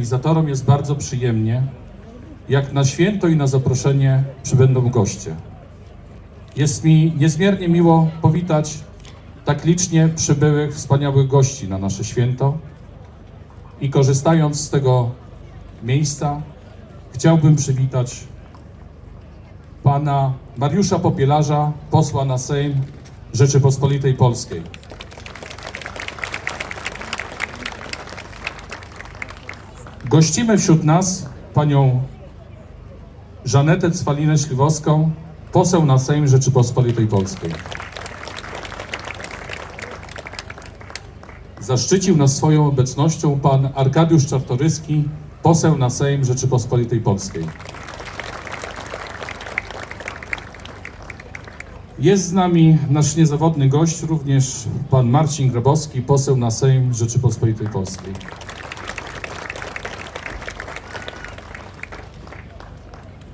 organizatorom jest bardzo przyjemnie, jak na święto i na zaproszenie przybędą goście. Jest mi niezmiernie miło powitać tak licznie przybyłych, wspaniałych gości na nasze święto i korzystając z tego miejsca, chciałbym przywitać pana Mariusza Popielarza, posła na Sejm Rzeczypospolitej Polskiej. Gościmy wśród nas panią Żanetę Cwalinę-Śliwowską, poseł na Sejm Rzeczypospolitej Polskiej. Zaszczycił nas swoją obecnością pan Arkadiusz Czartoryski, poseł na Sejm Rzeczypospolitej Polskiej. Jest z nami nasz niezawodny gość, również pan Marcin Grabowski, poseł na Sejm Rzeczypospolitej Polskiej.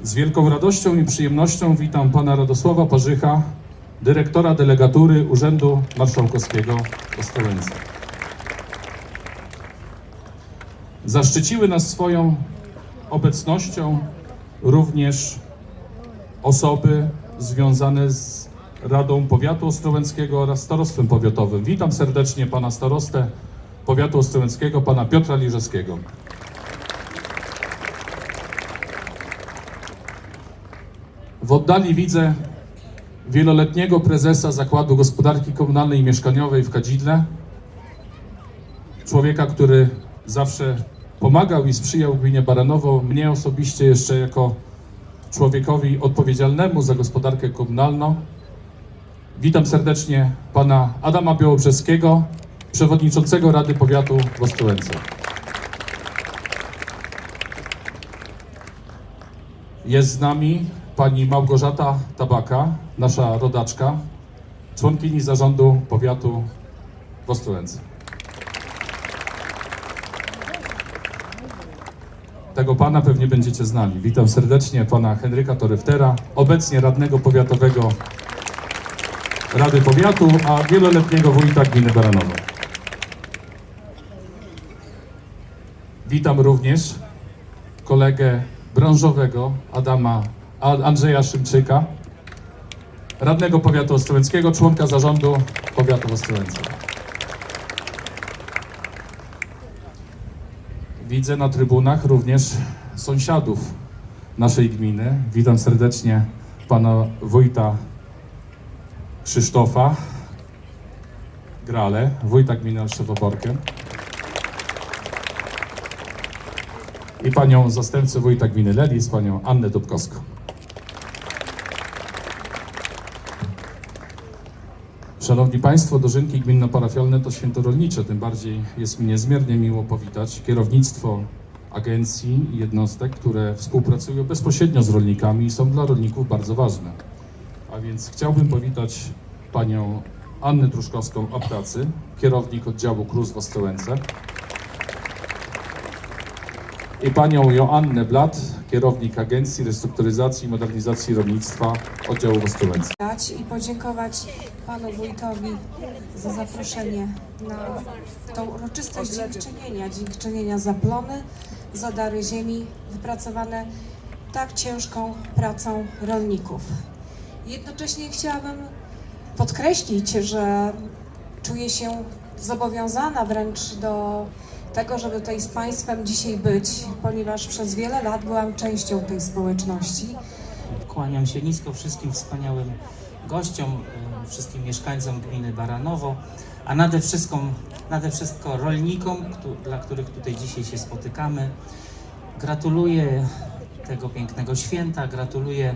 Z wielką radością i przyjemnością witam pana Radosława Parzycha, dyrektora delegatury Urzędu Marszałkowskiego w Ostrołęce. Zaszczyciły nas swoją obecnością również osoby związane z Radą Powiatu Ostrołęckiego oraz Starostwem Powiatowym. Witam serdecznie pana starostę Powiatu Ostrołęckiego, pana Piotra Liżewskiego. W oddali widzę wieloletniego prezesa Zakładu Gospodarki Komunalnej i Mieszkaniowej w Kadzidle. Człowieka, który zawsze pomagał i sprzyjał gminie Baranowo, mnie osobiście jeszcze jako człowiekowi odpowiedzialnemu za gospodarkę komunalną. Witam serdecznie pana Adama Białobrzeskiego, przewodniczącego Rady Powiatu w Ostrołęce. Jest z nami pani Małgorzata Tabaka, nasza rodaczka, członkini zarządu powiatu w Ostrołęce. Tego pana pewnie będziecie znali. Witam serdecznie pana Henryka Toryftera, obecnie radnego powiatowego Rady Powiatu, a wieloletniego wójta gminy Baranowo. Witam również kolegę branżowego Adama Andrzeja Szymczyka, radnego powiatu ostrołęckiego, członka zarządu powiatu w Ostrołęce. Widzę na trybunach również sąsiadów naszej gminy. Witam serdecznie pana wójta Krzysztofa Grale, wójta gminy Olszewo-Borkiem i panią zastępcę wójta gminy Lelis, panią Annę Dubkowską. Szanowni Państwo, dożynki gminno-parafialne to święto rolnicze, tym bardziej jest mi niezmiernie miło powitać kierownictwo agencji i jednostek, które współpracują bezpośrednio z rolnikami i są dla rolników bardzo ważne. A więc chciałbym powitać panią Annę Truszkowską o pracy, kierownik oddziału KRUS w Ostrołęce i panią Joannę Blat, kierownik Agencji Restrukturyzacji i Modernizacji Rolnictwa oddziału dać i podziękować panu wójtowi za zaproszenie na tą uroczystość dziękczynienia, dziękczynienia za plony, za dary ziemi wypracowane tak ciężką pracą rolników. Jednocześnie chciałabym podkreślić, że czuję się zobowiązana wręcz do tego, żeby tutaj z Państwem dzisiaj być, ponieważ przez wiele lat byłam częścią tej społeczności. Kłaniam się nisko wszystkim wspaniałym gościom, e, wszystkim mieszkańcom gminy Baranowo, a nade wszystko, nade wszystko rolnikom, dla których tutaj dzisiaj się spotykamy. Gratuluję tego pięknego święta, gratuluję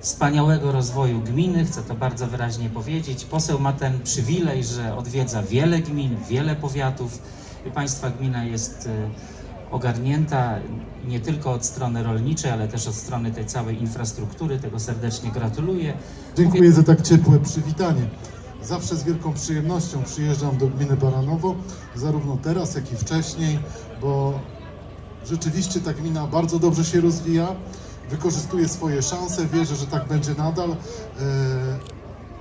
wspaniałego rozwoju gminy, chcę to bardzo wyraźnie powiedzieć. Poseł ma ten przywilej, że odwiedza wiele gmin, wiele powiatów Państwa gmina jest e, ogarnięta nie tylko od strony rolniczej, ale też od strony tej całej infrastruktury. Tego serdecznie gratuluję. Dziękuję za tak ciepłe przywitanie. Zawsze z wielką przyjemnością przyjeżdżam do gminy Baranowo, zarówno teraz, jak i wcześniej, bo rzeczywiście ta gmina bardzo dobrze się rozwija, wykorzystuje swoje szanse, wierzę, że tak będzie nadal, e,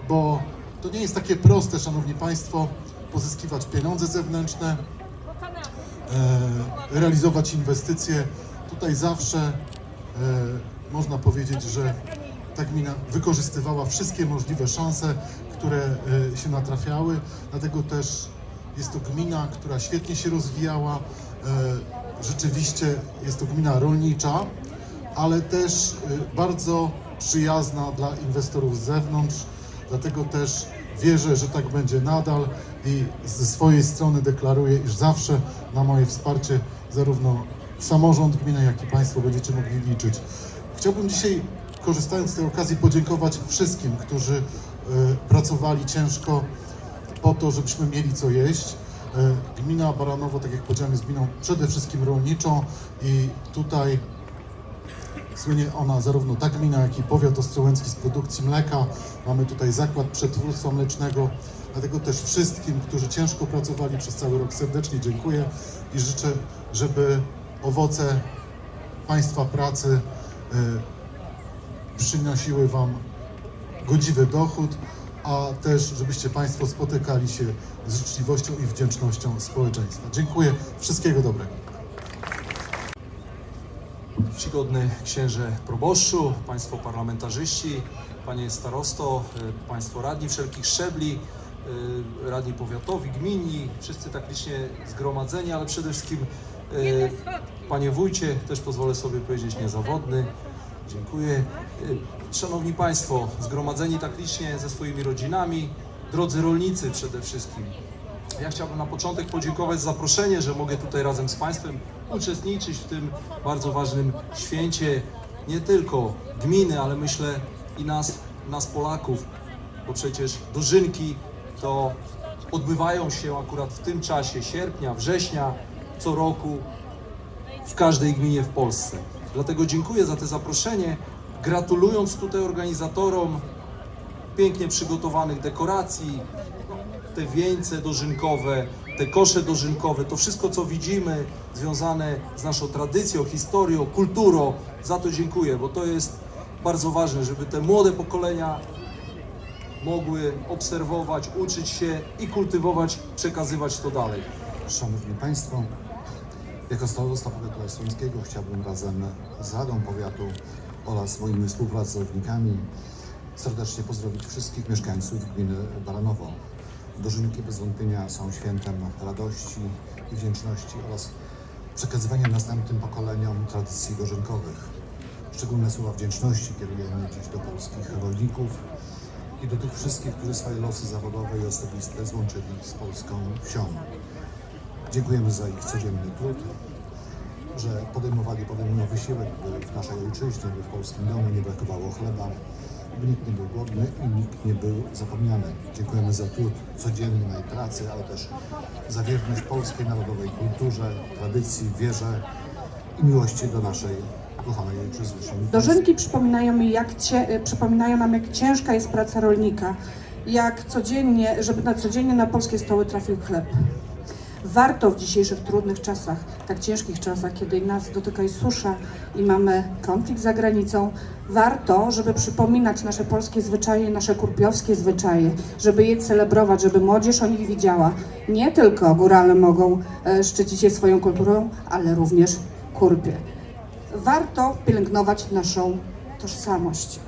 bo to nie jest takie proste, Szanowni Państwo, pozyskiwać pieniądze zewnętrzne, realizować inwestycje. Tutaj zawsze e, można powiedzieć, że ta gmina wykorzystywała wszystkie możliwe szanse, które e, się natrafiały. Dlatego też jest to gmina, która świetnie się rozwijała. E, Rzeczywiście jest to gmina rolnicza, ale też e, bardzo przyjazna dla inwestorów z zewnątrz. Dlatego też wierzę, że tak będzie nadal i ze swojej strony deklaruję, iż zawsze na moje wsparcie zarówno samorząd gminy, jak i Państwo będziecie mogli liczyć. Chciałbym dzisiaj, korzystając z tej okazji, podziękować wszystkim, którzy e, pracowali ciężko po to, żebyśmy mieli co jeść. E, Gmina Baranowo, tak jak powiedziałem, jest gminą przede wszystkim rolniczą i tutaj Słynie ona zarówno ta gmina, jak i powiat ostrołęcki z produkcji mleka. Mamy tutaj zakład przetwórstwa mlecznego. Dlatego też wszystkim, którzy ciężko pracowali przez cały rok serdecznie dziękuję i życzę, żeby owoce Państwa pracy y, przynosiły Wam godziwy dochód, a też żebyście Państwo spotykali się z życzliwością i wdzięcznością społeczeństwa. Dziękuję. Wszystkiego dobrego. Czcigodny księże proboszczu, państwo parlamentarzyści, panie starosto, y, państwo radni wszelkich szczebli, y, radni powiatowi, gminni, wszyscy tak licznie zgromadzeni, ale przede wszystkim y, panie wójcie, też pozwolę sobie powiedzieć niezawodny. Dziękuję. Szanowni Państwo, zgromadzeni tak licznie ze swoimi rodzinami, drodzy rolnicy przede wszystkim. Ja chciałbym na początek podziękować za zaproszenie, że mogę tutaj razem z Państwem uczestniczyć w tym bardzo ważnym święcie nie tylko gminy, ale myślę i nas, nas Polaków, bo przecież dożynki to odbywają się akurat w tym czasie sierpnia, września co roku w każdej gminie w Polsce. Dlatego dziękuję za to zaproszenie, gratulując tutaj organizatorom pięknie przygotowanych dekoracji, te wieńce dożynkowe, te kosze dożynkowe, to wszystko co widzimy związane z naszą tradycją, historią, kulturą, za to dziękuję, bo to jest bardzo ważne, żeby te młode pokolenia mogły obserwować, uczyć się i kultywować, przekazywać to dalej. Szanowni Państwo, jako starosta powiatu estońskiego chciałbym razem z Radą Powiatu oraz moimi współpracownikami serdecznie pozdrowić wszystkich mieszkańców gminy Baranowo. Dożynki bez wątpienia są świętem radości i wdzięczności oraz przekazywania następnym pokoleniom tradycji dożynkowych. Szczególne słowa wdzięczności kierujemy dziś do polskich rolników i do tych wszystkich, którzy swoje losy zawodowe i osobiste złączyli z polską wsią. Dziękujemy za ich codzienny trud, że podejmowali, podejmują wysiłek, by w naszej ojczyźnie, by w polskim domu nie brakowało chleba, nikt nie był głodny i nikt nie był zapomniany. Dziękujemy za trud codziennej pracy, ale też za wierność polskiej narodowej kulturze, tradycji, wierze i miłości do naszej kochanej ojczyzny. Dożynki przypominają, mi, jak cie, przypominają nam, jak ciężka jest praca rolnika, jak codziennie, żeby na codziennie na polskie stoły trafił chleb. Warto w dzisiejszych trudnych czasach, tak ciężkich czasach, kiedy nas dotyka i susza i mamy konflikt za granicą, warto, żeby przypominać nasze polskie zwyczaje, nasze kurpiowskie zwyczaje, żeby je celebrować, żeby młodzież o nich widziała. Nie tylko górale mogą e, szczycić się swoją kulturą, ale również kurpie warto pielęgnować naszą tożsamość.